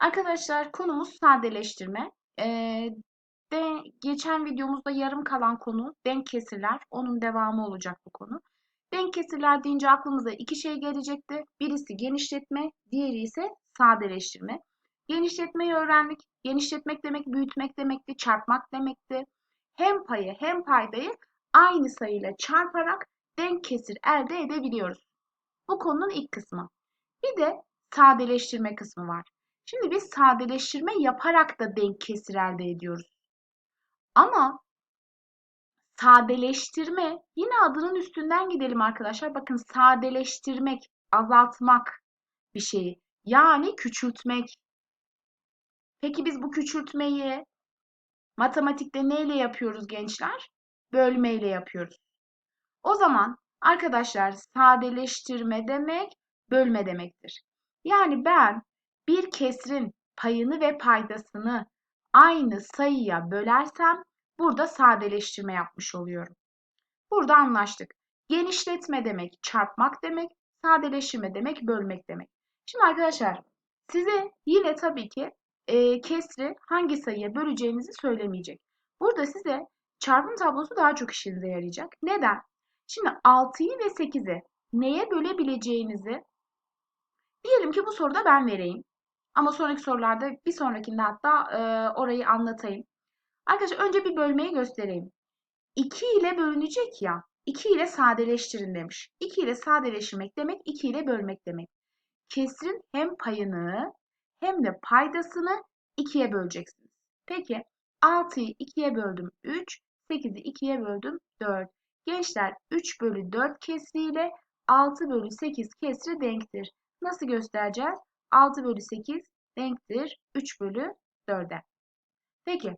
Arkadaşlar konumuz sadeleştirme. Ee, de, geçen videomuzda yarım kalan konu denk kesirler. Onun devamı olacak bu konu. Denk kesirler deyince aklımıza iki şey gelecekti. Birisi genişletme, diğeri ise sadeleştirme. Genişletmeyi öğrendik. Genişletmek demek büyütmek demekti, çarpmak demekti. Hem payı hem paydayı aynı sayıyla çarparak denk kesir elde edebiliyoruz. Bu konunun ilk kısmı. Bir de sadeleştirme kısmı var. Şimdi biz sadeleştirme yaparak da denk kesir elde ediyoruz. Ama sadeleştirme yine adının üstünden gidelim arkadaşlar. Bakın sadeleştirmek, azaltmak bir şeyi. Yani küçültmek. Peki biz bu küçültmeyi matematikte neyle yapıyoruz gençler? Bölmeyle yapıyoruz. O zaman arkadaşlar sadeleştirme demek bölme demektir. Yani ben bir kesrin payını ve paydasını aynı sayıya bölersem burada sadeleştirme yapmış oluyorum. Burada anlaştık. Genişletme demek çarpmak demek, sadeleştirme demek bölmek demek. Şimdi arkadaşlar size yine tabii ki e, kesri hangi sayıya böleceğinizi söylemeyecek. Burada size çarpım tablosu daha çok işinize yarayacak. Neden? Şimdi 6'yı ve 8'i neye bölebileceğinizi diyelim ki bu soruda ben vereyim. Ama sonraki sorularda bir sonrakinde hatta e, orayı anlatayım. Arkadaşlar önce bir bölmeyi göstereyim. 2 ile bölünecek ya. 2 ile sadeleştirin demiş. 2 ile sadeleştirmek demek 2 ile bölmek demek. Kesrin hem payını hem de paydasını 2'ye böleceksiniz. Peki 6'yı 2'ye böldüm 3, 8'i 2'ye böldüm 4. Gençler 3 bölü 4 kesriyle 6 bölü 8 kesri denktir. Nasıl göstereceğiz? 6 bölü 8 denktir 3 bölü 4'e. Peki.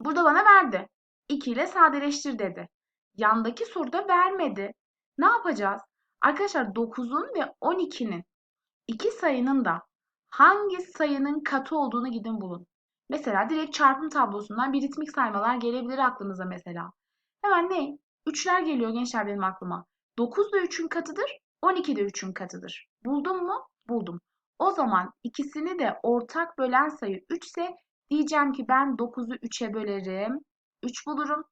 Burada bana verdi. 2 ile sadeleştir dedi. Yandaki soruda vermedi. Ne yapacağız? Arkadaşlar 9'un ve 12'nin iki sayının da hangi sayının katı olduğunu gidin bulun. Mesela direkt çarpım tablosundan bir ritmik saymalar gelebilir aklınıza mesela. Hemen ne? Üçler geliyor gençler benim aklıma. 9 da 3'ün katıdır, 12 de 3'ün katıdır. Buldum mu? Buldum. O zaman ikisini de ortak bölen sayı 3 ise diyeceğim ki ben 9'u 3'e bölerim. 3 bulurum.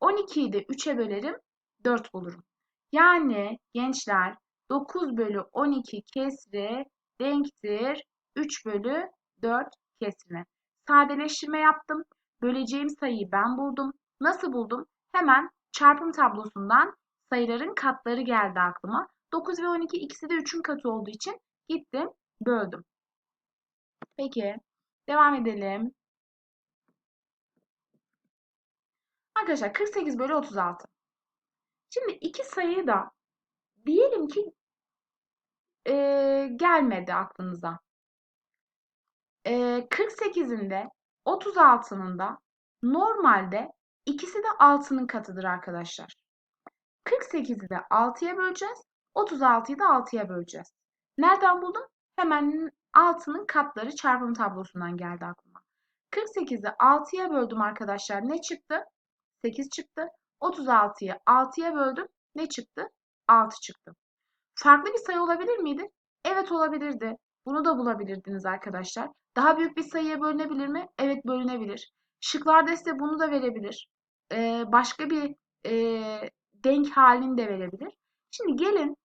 12'yi de 3'e bölerim. 4 bulurum. Yani gençler 9 bölü 12 kesri denktir 3 bölü 4 kesrine. Sadeleştirme yaptım. Böleceğim sayıyı ben buldum. Nasıl buldum? Hemen çarpım tablosundan sayıların katları geldi aklıma. 9 ve 12 ikisi de 3'ün katı olduğu için gittim böldüm. Peki devam edelim. Arkadaşlar 48 bölü 36. Şimdi iki sayıyı da diyelim ki e, gelmedi aklınıza. E, 48'in de 36'nın da normalde ikisi de 6'nın katıdır arkadaşlar. 48'i de 6'ya böleceğiz. 36'yı da 6'ya böleceğiz. Nereden buldum? Hemen 6'nın katları çarpım tablosundan geldi aklıma. 48'i 6'ya böldüm arkadaşlar. Ne çıktı? 8 çıktı. 36'yı 6'ya böldüm. Ne çıktı? 6 çıktı. Farklı bir sayı olabilir miydi? Evet olabilirdi. Bunu da bulabilirdiniz arkadaşlar. Daha büyük bir sayıya bölünebilir mi? Evet bölünebilir. Şıklarda size bunu da verebilir. Ee, başka bir e, denk halini de verebilir. Şimdi gelin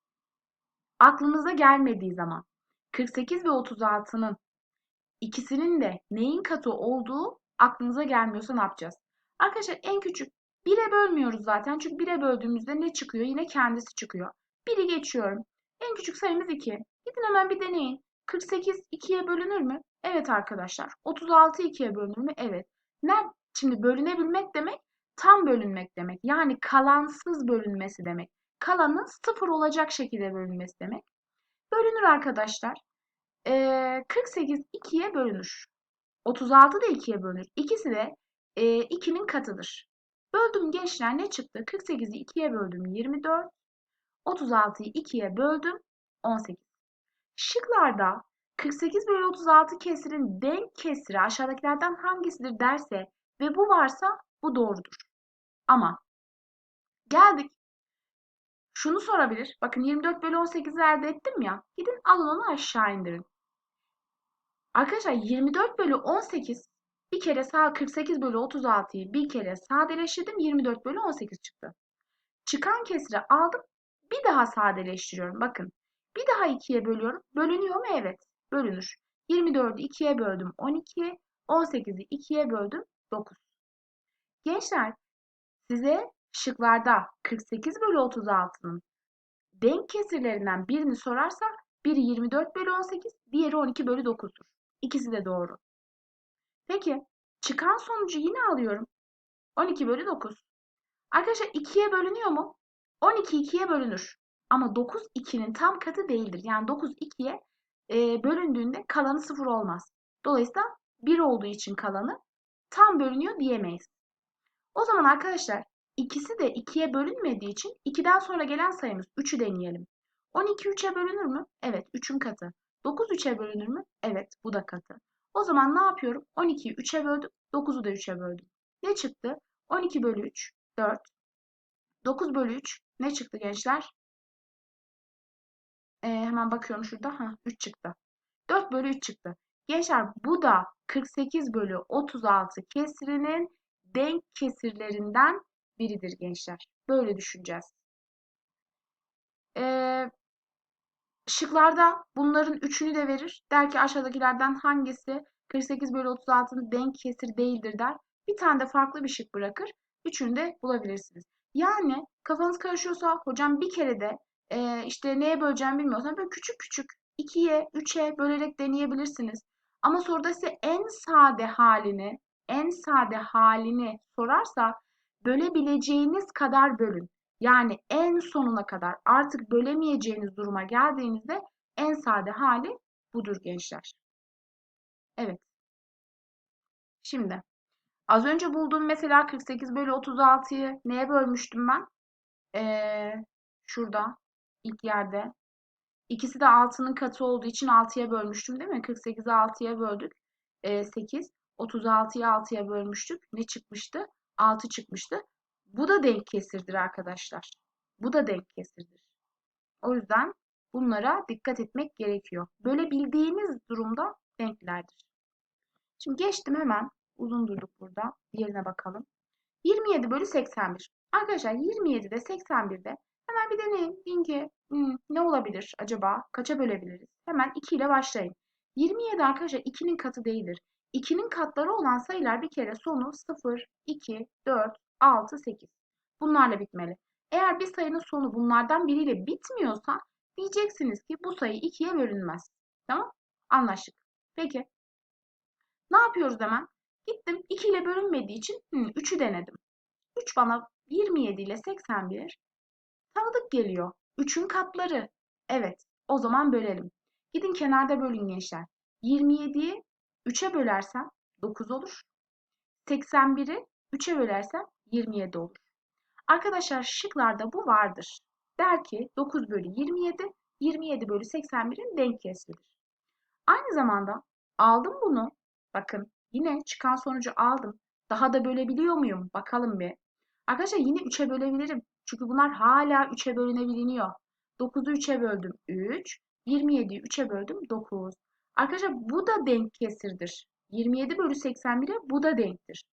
aklınıza gelmediği zaman 48 ve 36'nın ikisinin de neyin katı olduğu aklınıza gelmiyorsa ne yapacağız? Arkadaşlar en küçük 1'e bölmüyoruz zaten. Çünkü 1'e böldüğümüzde ne çıkıyor? Yine kendisi çıkıyor. 1'i geçiyorum. En küçük sayımız 2. Gidin hemen bir deneyin. 48 2'ye bölünür mü? Evet arkadaşlar. 36 2'ye bölünür mü? Evet. Ne? Şimdi bölünebilmek demek tam bölünmek demek. Yani kalansız bölünmesi demek. Kalanın sıfır olacak şekilde bölünmesi demek. Bölünür arkadaşlar. Ee, 48 2'ye bölünür. 36 da 2'ye bölünür. İkisi de e, 2'nin katıdır. Böldüm gençler ne çıktı? 48'i 2'ye böldüm 24. 36'yı 2'ye böldüm 18. Şıklarda 48 bölü 36 kesirin denk kesiri aşağıdakilerden hangisidir derse ve bu varsa bu doğrudur. Ama geldik. Şunu sorabilir. Bakın 24 bölü 18'i elde ettim ya. Gidin alın onu aşağı indirin. Arkadaşlar 24 bölü 18 bir kere sağ 48 bölü 36'yı bir kere sadeleştirdim 24 bölü 18 çıktı. Çıkan kesiri aldım bir daha sadeleştiriyorum. Bakın bir daha 2'ye bölüyorum. Bölünüyor mu? Evet. Bölünür. 24'ü 2'ye böldüm 12. 18'i 2'ye böldüm 9. Gençler size şıklarda 48 bölü 36'nın denk kesirlerinden birini sorarsa biri 24 bölü 18, diğeri 12 bölü 9'dur. İkisi de doğru. Peki çıkan sonucu yine alıyorum. 12 bölü 9. Arkadaşlar 2'ye bölünüyor mu? 12 2'ye bölünür. Ama 9 2'nin tam katı değildir. Yani 9 2'ye e, bölündüğünde kalanı 0 olmaz. Dolayısıyla 1 olduğu için kalanı tam bölünüyor diyemeyiz. O zaman arkadaşlar ikisi de 2'ye bölünmediği için 2'den sonra gelen sayımız 3'ü deneyelim. 12 3'e bölünür mü? Evet 3'ün katı. 9 3'e bölünür mü? Evet bu da katı. O zaman ne yapıyorum? 12'yi 3'e böldüm. 9'u da 3'e böldüm. Ne çıktı? 12 bölü 3 4. 9 bölü 3 ne çıktı gençler? Ee, hemen bakıyorum şurada. Ha, 3 çıktı. 4 bölü 3 çıktı. Gençler bu da 48 bölü 36 kesirinin denk kesirlerinden biridir gençler. Böyle düşüneceğiz. Ee, şıklarda bunların üçünü de verir. Der ki aşağıdakilerden hangisi 48 bölü 36'nın denk kesir değildir der. Bir tane de farklı bir şık bırakır. Üçünü de bulabilirsiniz. Yani kafanız karışıyorsa hocam bir kere de e, işte neye böleceğimi bilmiyorsan böyle küçük küçük 2'ye 3'e bölerek deneyebilirsiniz. Ama soruda size en sade halini en sade halini sorarsa bölebileceğiniz kadar bölün. Yani en sonuna kadar artık bölemeyeceğiniz duruma geldiğinizde en sade hali budur gençler. Evet. Şimdi az önce bulduğum mesela 48 bölü 36'yı neye bölmüştüm ben? Ee, şurada ilk yerde. İkisi de 6'nın katı olduğu için 6'ya bölmüştüm değil mi? 48'i 6'ya böldük. Ee, 8. 36'yı 6'ya bölmüştük. Ne çıkmıştı? 6 çıkmıştı. Bu da denk kesirdir arkadaşlar. Bu da denk kesirdir. O yüzden bunlara dikkat etmek gerekiyor. Böyle bildiğiniz durumda denklerdir. Şimdi geçtim hemen. Uzun durduk burada. Diğerine bakalım. 27 bölü 81. Arkadaşlar 27'de 81'de hemen bir deneyin. Deyin ki hmm, ne olabilir acaba? Kaça bölebiliriz? Hemen 2 ile başlayın. 27 arkadaşlar 2'nin katı değildir. 2'nin katları olan sayılar bir kere sonu 0, 2, 4, 6, 8. Bunlarla bitmeli. Eğer bir sayının sonu bunlardan biriyle bitmiyorsa diyeceksiniz ki bu sayı 2'ye bölünmez. Tamam? Anlaştık. Peki. Ne yapıyoruz hemen? Gittim 2 ile bölünmediği için 3'ü denedim. 3 bana 27 ile 81 tanıdık geliyor. 3'ün katları. Evet. O zaman bölelim. Gidin kenarda bölün gençler. 27'yi 3'e bölersem 9 olur. 81'i 3'e bölersem 27 olur. Arkadaşlar şıklarda bu vardır. Der ki 9 bölü 27, 27 bölü 81'in denk kesridir. Aynı zamanda aldım bunu. Bakın yine çıkan sonucu aldım. Daha da bölebiliyor muyum? Bakalım bir. Arkadaşlar yine 3'e bölebilirim. Çünkü bunlar hala 3'e bölünebiliyor. 9'u 3'e böldüm 3. 27'yi 3'e böldüm 9. Arkadaşlar bu da denk kesirdir. 27 bölü 81'e bu da denktir.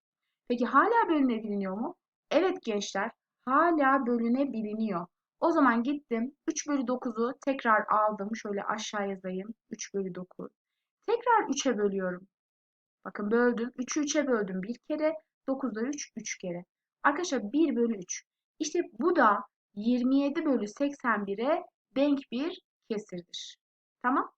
Peki hala bölünebiliyor mu? Evet gençler hala bölünebiliyor. O zaman gittim 3 bölü 9'u tekrar aldım. Şöyle aşağı yazayım. 3 bölü 9. Tekrar 3'e bölüyorum. Bakın böldüm. 3'ü 3'e böldüm bir kere. 9'da 3, 3 kere. Arkadaşlar 1 bölü 3. İşte bu da 27 bölü 81'e denk bir kesirdir. Tamam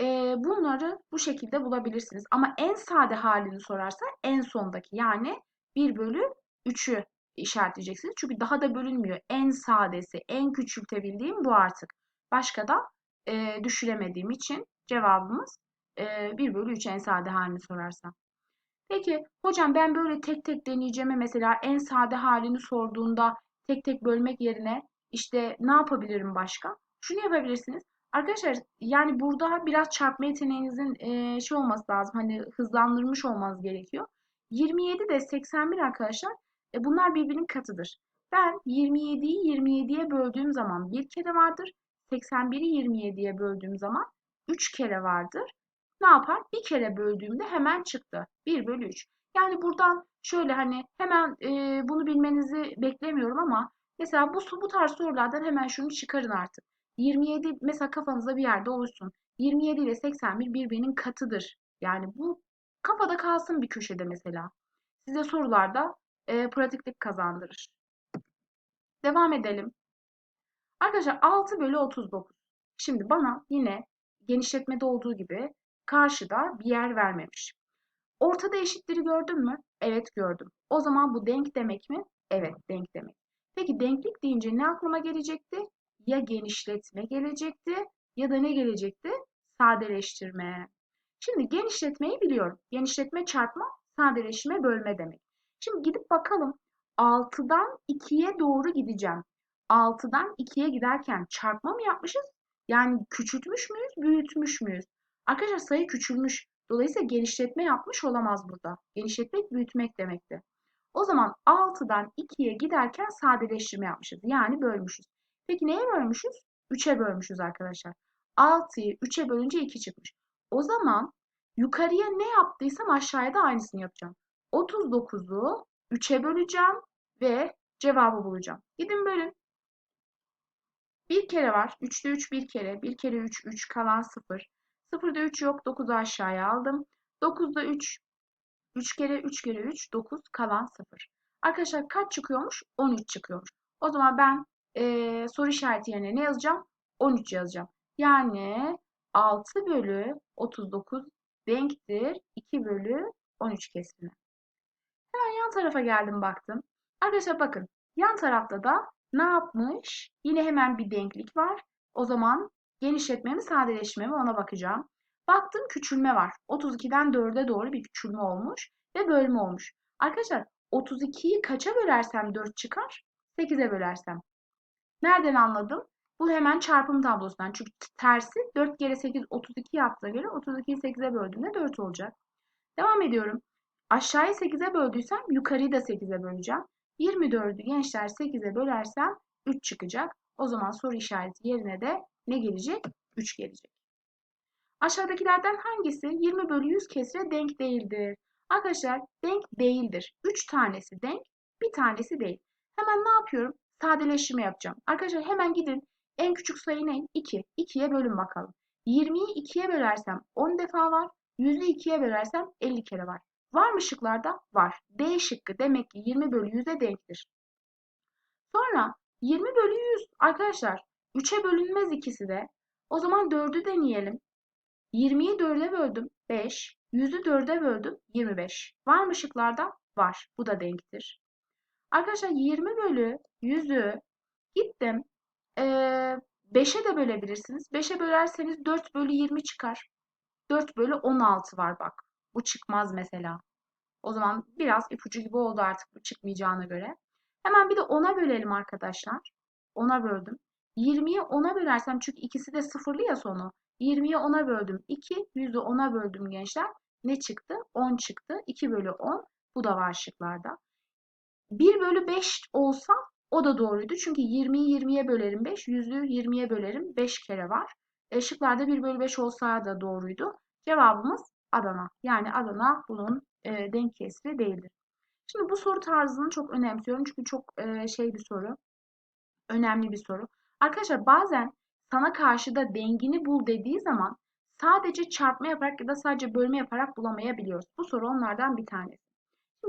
e, bunları bu şekilde bulabilirsiniz. Ama en sade halini sorarsa en sondaki yani 1 bölü 3'ü işaretleyeceksiniz. Çünkü daha da bölünmüyor. En sadesi, en küçültebildiğim bu artık. Başka da e, düşüremediğim için cevabımız e, 1 bölü 3 en sade halini sorarsa. Peki hocam ben böyle tek tek deneyeceğime mesela en sade halini sorduğunda tek tek bölmek yerine işte ne yapabilirim başka? Şunu yapabilirsiniz. Arkadaşlar yani burada biraz çarpma yeteneğinizin e, şey olması lazım. Hani hızlandırmış olmanız gerekiyor. 27 de 81 arkadaşlar e, bunlar birbirinin katıdır. Ben 27'yi 27'ye böldüğüm zaman bir kere vardır. 81'i 27'ye böldüğüm zaman 3 kere vardır. ne yapar? Bir kere böldüğümde hemen çıktı. 1 bölü 3. Yani buradan şöyle hani hemen e, bunu bilmenizi beklemiyorum ama mesela bu, bu tarz sorulardan hemen şunu çıkarın artık. 27 mesela kafanızda bir yerde oluşsun. 27 ile 81 birbirinin katıdır. Yani bu kafada kalsın bir köşede mesela. Size sorularda e, pratiklik kazandırır. Devam edelim. Arkadaşlar 6 bölü 39. Şimdi bana yine genişletmede olduğu gibi karşıda bir yer vermemiş. Ortada eşitleri gördün mü? Evet gördüm. O zaman bu denk demek mi? Evet denk demek. Peki denklik deyince ne aklıma gelecekti? Ya genişletme gelecekti ya da ne gelecekti? Sadeleştirme. Şimdi genişletmeyi biliyorum. Genişletme çarpma, sadeleşme bölme demek. Şimdi gidip bakalım 6'dan 2'ye doğru gideceğim. 6'dan 2'ye giderken çarpma mı yapmışız? Yani küçültmüş müyüz, büyütmüş müyüz? Arkadaşlar sayı küçülmüş. Dolayısıyla genişletme yapmış olamaz burada. Genişletmek büyütmek demekti. O zaman 6'dan 2'ye giderken sadeleştirme yapmışız. Yani bölmüşüz. Peki neye bölmüşüz? 3'e bölmüşüz arkadaşlar. 6'yı 3'e bölünce 2 çıkmış. O zaman yukarıya ne yaptıysam aşağıya da aynısını yapacağım. 39'u 3'e böleceğim ve cevabı bulacağım. Gidin bölün. Bir kere var. 3'te 3 bir kere. Bir kere 3, 3 kalan 0. 0'da 3 yok. 9'u aşağıya aldım. 9'da 3, 3 kere 3 kere 3, 9 kalan 0. Arkadaşlar kaç çıkıyormuş? 13 çıkıyormuş. O zaman ben e, soru işareti yerine ne yazacağım? 13 yazacağım. Yani 6 bölü 39 denktir 2 bölü 13 kesimi. Hemen yan tarafa geldim baktım. Arkadaşlar bakın yan tarafta da ne yapmış? Yine hemen bir denklik var. O zaman genişletme mi sadeleşme mi ona bakacağım. Baktım küçülme var. 32'den 4'e doğru bir küçülme olmuş ve bölme olmuş. Arkadaşlar 32'yi kaça bölersem 4 çıkar? 8'e bölersem. Nereden anladım? Bu hemen çarpım tablosundan. Çünkü tersi 4 kere 8 32 yaptığına göre 32'yi 8'e böldüğümde 4 olacak. Devam ediyorum. Aşağıyı 8'e böldüysem yukarıyı da 8'e böleceğim. 24'ü gençler 8'e bölersem 3 çıkacak. O zaman soru işareti yerine de ne gelecek? 3 gelecek. Aşağıdakilerden hangisi 20 bölü 100 kesre denk değildir? Arkadaşlar denk değildir. 3 tanesi denk, bir tanesi değil. Hemen ne yapıyorum? Sadeleştirme yapacağım. Arkadaşlar hemen gidin. En küçük sayı ne? 2. 2'ye bölün bakalım. 20'yi 2'ye bölersem 10 defa var. 100'ü 2'ye bölersem 50 kere var. Var mı şıklarda? Var. D şıkkı demek ki 20 bölü 100'e denktir. Sonra 20 bölü 100 arkadaşlar 3'e bölünmez ikisi de. O zaman 4'ü deneyelim. 20'yi 4'e böldüm 5. 100'ü 4'e böldüm 25. Var mı şıklarda? Var. Bu da denktir. Arkadaşlar 20 bölü 100'ü gittim. Ee, 5'e de bölebilirsiniz. 5'e bölerseniz 4 bölü 20 çıkar. 4 bölü 16 var bak. Bu çıkmaz mesela. O zaman biraz ipucu gibi oldu artık bu çıkmayacağına göre. Hemen bir de 10'a bölelim arkadaşlar. 10'a böldüm. 20'yi 10'a bölersem çünkü ikisi de sıfırlı ya sonu. 20'yi 10'a böldüm 2, 100'ü 10'a böldüm gençler. Ne çıktı? 10 çıktı. 2 bölü 10. Bu da var şıklarda. 1 bölü 5 olsa o da doğruydu. Çünkü 20'yi 20'ye bölerim 5, 100'ü 20'ye bölerim 5 kere var. E, şıklarda 1 bölü 5 olsa da doğruydu. Cevabımız Adana. Yani Adana bunun e, denk kesri değildir. Şimdi bu soru tarzını çok önemsiyorum. Çünkü çok e, şey bir soru. Önemli bir soru. Arkadaşlar bazen sana karşıda dengini bul dediği zaman sadece çarpma yaparak ya da sadece bölme yaparak bulamayabiliyoruz. Bu soru onlardan bir tanesi.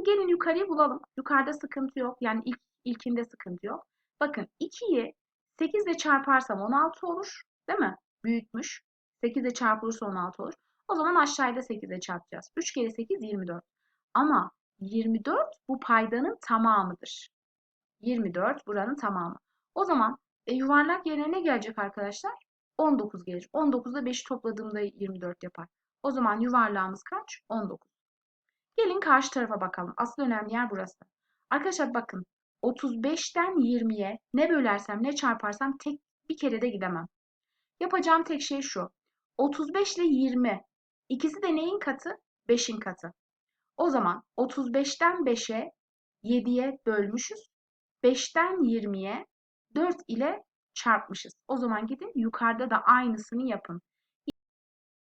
Gelin yukarıyı bulalım. Yukarıda sıkıntı yok. Yani ilk, ilkinde sıkıntı yok. Bakın 2'yi 8 ile çarparsam 16 olur. Değil mi? Büyütmüş. 8 ile çarpılırsa 16 olur. O zaman aşağıda 8 ile çarpacağız. 3 kere 8 24. Ama 24 bu paydanın tamamıdır. 24 buranın tamamı. O zaman e, yuvarlak yerine ne gelecek arkadaşlar? 19 gelir. 19'da 5'i topladığımda 24 yapar. O zaman yuvarlağımız kaç? 19. Gelin karşı tarafa bakalım. Asıl önemli yer burası. Arkadaşlar bakın 35'ten 20'ye ne bölersem ne çarparsam tek bir kere de gidemem. Yapacağım tek şey şu. 35 ile 20 ikisi de neyin katı? 5'in katı. O zaman 35'ten 5'e 7'ye bölmüşüz. 5'ten 20'ye 4 ile çarpmışız. O zaman gidin yukarıda da aynısını yapın.